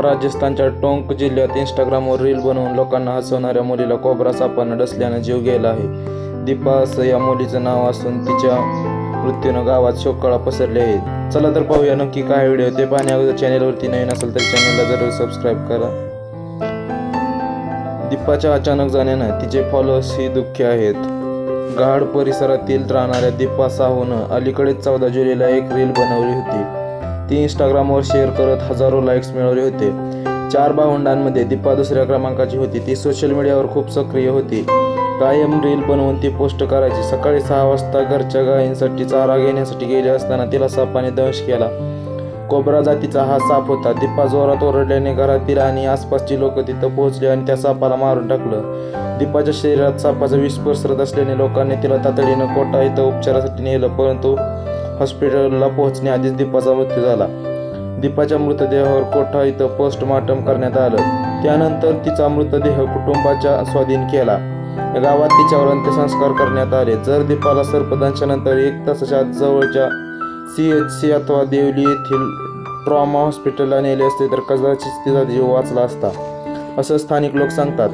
राजस्थानच्या टोंक जिल्ह्यात इंस्टाग्रामवर रील बनवून लोकांना हसवणाऱ्या मुलीला कोबरा सापानं डसल्यानं जीव गेला आहे. दीपा असं या मुलीचं नाव असून तिच्या मृत्यूनं गावात शोककळा पसरली आहे. चला तर पाहूया नक्की काय व्हिडिओ ते पाहण्याअगोदर चॅनेलवरती नवीन असेल तर चॅनेलला जरूर सबस्क्राईब करा. दीपाच्या अचानक जाण्यानं तिचे फॉलोअर्स ही दुःखी आहेत. गहाड परिसरातील राहणाऱ्या दीपा साहूनं अलीकडेच चौदा जुलैला एक रील बनवली होती. ती इंस्टाग्रामवर शेअर करत हजारो लाईक्स मिळवले होते. चार भावंडांमध्ये दीपा दुसऱ्या क्रमांकाची होती. ती सोशल मीडियावर खूप सक्रिय होती. कायम रील बनवून ती पोस्ट करायची. सकाळी सहा वाजता घरच्या गायींसाठी चारा घेण्यासाठी गेली असताना तिला सापाने दंश केला. कोबरा जातीचा हा साप होता. दीपा जोरात ओरडल्याने घरातील आणि आसपासची लोक तिथं पोहोचली आणि त्या सापाला मारून टाकलं. दीपाच्या शरीरात सापाचा विष पसरत असल्याने लोकांनी तिला तातडीनं कोटा इथं उपचारासाठी नेलं. परंतु हॉस्पिटलला पोहोचण्याआधीच दीपाचा मृत्यू झाला. दीपाच्या मृतदेहावर कोठा इथं पोस्टमॉर्टम करण्यात आलं? त्यानंतर तिचा मृतदेह कुटुंबाच्या स्वाधीन केला. गावात तिच्यावर अंत्यसंस्कार करण्यात आले. जर दीपाला सर्पदंशानंतर एक तासाच्या जवळच्या सी एच सी अथवा देवली येथील ट्रॉमा हॉस्पिटलला नेले असते तर कदाचित तिचा जीव वाचला असता. असं स्थानिक लोक सांगतात.